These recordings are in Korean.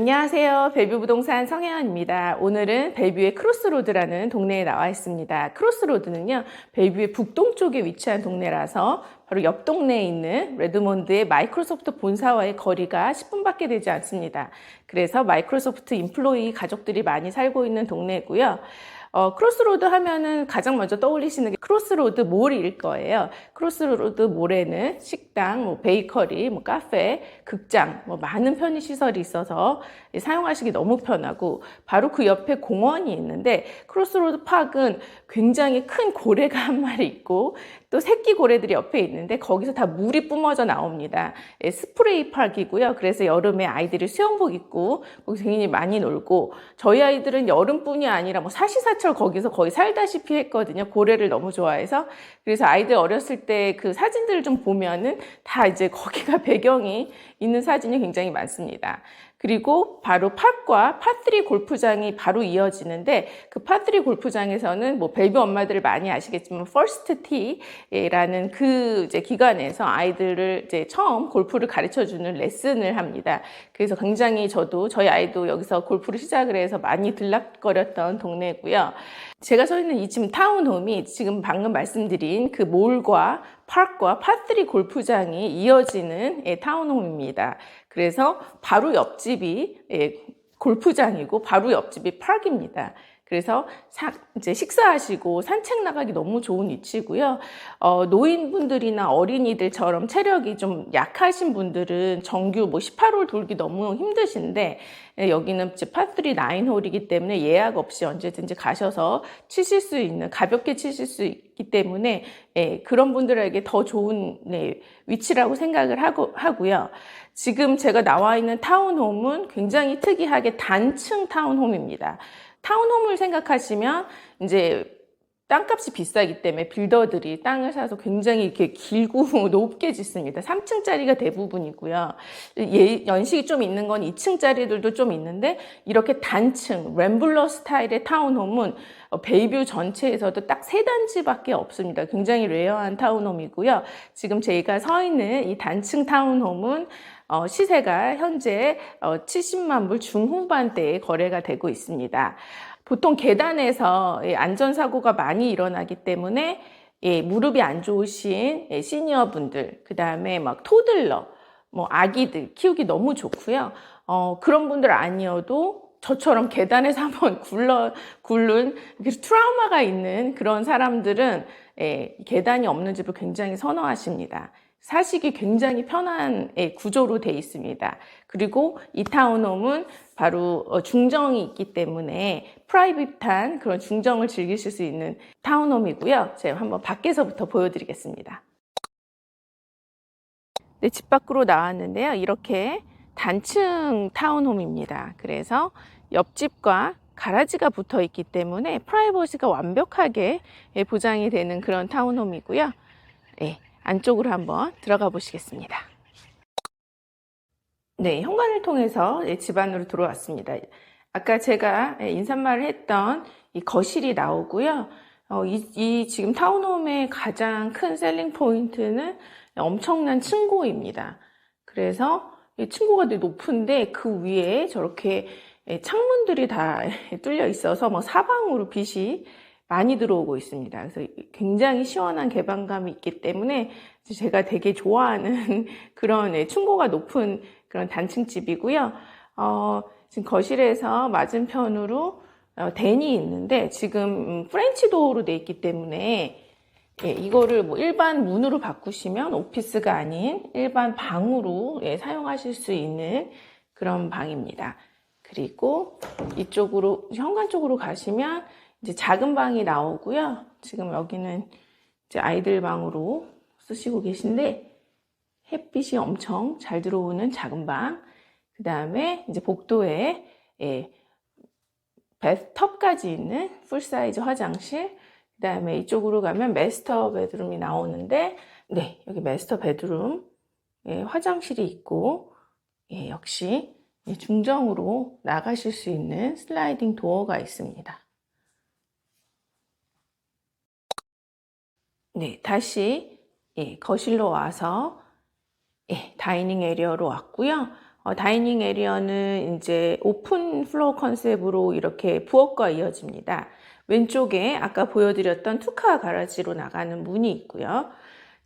안녕하세요. 벨뷰 부동산 성혜연입니다. 오늘은 벨뷰의 크로스로드라는 동네에 나와 있습니다. 크로스로드는요, 벨뷰의 북동쪽에 위치한 동네라서 바로 옆 동네에 있는 레드몬드의 마이크로소프트 본사와의 거리가 10분밖에 되지 않습니다. 그래서 마이크로소프트 인플로이 가족들이 많이 살고 있는 동네고요. 어, 크로스로드 하면은 가장 먼저 떠올리시는 게 크로스로드 몰일 거예요. 크로스로드 몰에는 식당, 뭐 베이커리, 뭐 카페, 극장, 뭐 많은 편의 시설이 있어서 사용하시기 너무 편하고 바로 그 옆에 공원이 있는데 크로스로드 파크는 굉장히 큰 고래가 한 마리 있고 또 새끼 고래들이 옆에 있는데 거기서 다 물이 뿜어져 나옵니다. 예, 스프레이 파크이고요. 그래서 여름에 아이들이 수영복 입고 거기서 굉장히 많이 놀고 저희 아이들은 여름뿐이 아니라 뭐 사시사철 거기서 거의 살다시피 했거든요. 고래를 너무 좋아해서 그래서 아이들 어렸을 때 그 사진들을 좀 보면은 다 이제 거기가 배경이 있는 사진이 굉장히 많습니다. 그리고 바로 팟과 파3 골프장이 바로 이어지는데 그 파3 골프장에서는 뭐 벨뷰 엄마들을 많이 아시겠지만 퍼스트 티라는 그 이제 기관에서 아이들을 이제 처음 골프를 가르쳐 주는 레슨을 합니다. 그래서 굉장히 저도 저희 아이도 여기서 골프를 시작을 해서 많이 들락거렸던 동네고요. 제가 서 있는 이 지금 타운홈이 지금 방금 말씀드린 그 몰과 파크와 파3 골프장이 이어지는 예, 타운홈입니다. 그래서 바로 옆집이 예, 골프장이고 바로 옆집이 파크입니다. 그래서 사, 이제 식사하시고 산책 나가기 너무 좋은 위치고요. 어, 노인분들이나 어린이들처럼 체력이 좀 약하신 분들은 정규 뭐 18홀 돌기 너무 힘드신데 예, 여기는 이제 파3 9홀이기 때문에 예약 없이 언제든지 가셔서 치실 수 있는 가볍게 치실 수 있기 때문에 예, 그런 분들에게 더 좋은 네, 위치라고 생각을 하고 하고요. 지금 제가 나와 있는 타운홈은 굉장히 특이하게 단층 타운홈입니다. 타운홈을 생각하시면 이제 땅값이 비싸기 때문에 빌더들이 땅을 사서 굉장히 이렇게 길고 높게 짓습니다. 3층짜리가 대부분이고요. 예, 연식이 좀 있는 건 2층짜리들도 좀 있는데 이렇게 단층, 램블러 스타일의 타운홈은 베이뷰 전체에서도 딱 세 단지밖에 없습니다. 굉장히 레어한 타운홈이고요. 지금 저희가 서 있는 이 단층 타운홈은 어, 시세가 현재 어, 70만 불 중후반대에 거래가 되고 있습니다. 보통 계단에서 예, 안전사고가 많이 일어나기 때문에 예, 무릎이 안 좋으신 예, 시니어 분들, 그 다음에 막 토들러, 뭐 아기들 키우기 너무 좋고요. 어, 그런 분들 아니어도 저처럼 계단에서 한번 굴러, 굴른 트라우마가 있는 그런 사람들은 예, 계단이 없는 집을 굉장히 선호하십니다. 사시기 굉장히 편한 예, 구조로 되어 있습니다. 그리고 이 타운홈은 바로 어, 중정이 있기 때문에 프라이빗한 그런 중정을 즐기실 수 있는 타운홈이고요. 제가 한번 밖에서부터 보여드리겠습니다. 네, 집 밖으로 나왔는데요. 이렇게 단층 타운홈입니다. 그래서 옆집과 가라지가 붙어 있기 때문에 프라이버시가 완벽하게 예, 보장이 되는 그런 타운홈이고요. 네, 안쪽으로 한번 들어가 보시겠습니다. 네, 현관을 통해서 예, 집 안으로 들어왔습니다. 아까 제가 예, 인사말을 했던 이 거실이 나오고요. 어, 이, 이 지금 타운홈의 가장 큰 셀링 포인트는 엄청난 층고입니다. 그래서 이 층고가 되게 높은데 그 위에 저렇게 예, 창문들이 다 뚫려 있어서 뭐 사방으로 빛이 많이 들어오고 있습니다. 그래서 굉장히 시원한 개방감이 있기 때문에 제가 되게 좋아하는 그런 예, 층고가 높은 그런 단층집이고요. 어, 지금 거실에서 맞은편으로 어, 댄이 있는데 지금 프렌치 도어로 돼 있기 때문에 예, 이거를 뭐 일반 문으로 바꾸시면 오피스가 아닌 일반 방으로 예, 사용하실 수 있는 그런 방입니다. 그리고 이쪽으로 현관 쪽으로 가시면 이제 작은 방이 나오고요. 지금 여기는 이제 아이들 방으로 쓰시고 계신데 햇빛이 엄청 잘 들어오는 작은 방. 그 다음에 이제 복도에 예, 베스톱까지 있는 풀사이즈 화장실. 그 다음에 이쪽으로 가면 메스터 베드룸이 나오는데, 네, 여기 메스터 베드룸, 예, 화장실이 있고, 예, 역시 예, 중정으로 나가실 수 있는 슬라이딩 도어가 있습니다. 네, 다시 예, 거실로 와서 예, 다이닝 에리어로 왔고요. 어, 다이닝 에리어는 이제 오픈 플로어 컨셉으로 이렇게 부엌과 이어집니다. 왼쪽에 아까 보여드렸던 투카 가라지로 나가는 문이 있고요.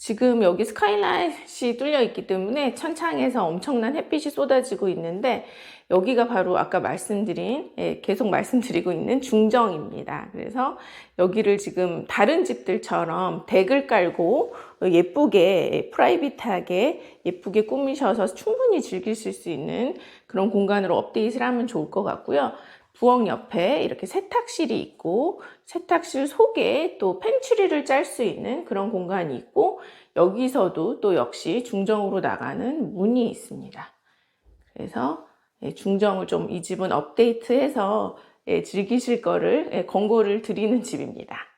지금 여기 스카이라이트이 뚫려 있기 때문에 천창에서 엄청난 햇빛이 쏟아지고 있는데 여기가 바로 아까 말씀드린 예, 계속 말씀드리고 있는 중정입니다. 그래서 여기를 지금 다른 집들처럼 덱을 깔고 예쁘게 프라이빗하게 예쁘게 꾸미셔서 충분히 즐기실 수 있는 그런 공간으로 업데이트를 하면 좋을 것 같고요. 부엌 옆에 이렇게 세탁실이 있고 세탁실 속에 또 펜츄리를 짤 수 있는 그런 공간이 있고 여기서도 또 역시 중정으로 나가는 문이 있습니다. 그래서 예, 중정을 좀 이 집은 업데이트해서 예, 즐기실 거를 예, 권고를 드리는 집입니다.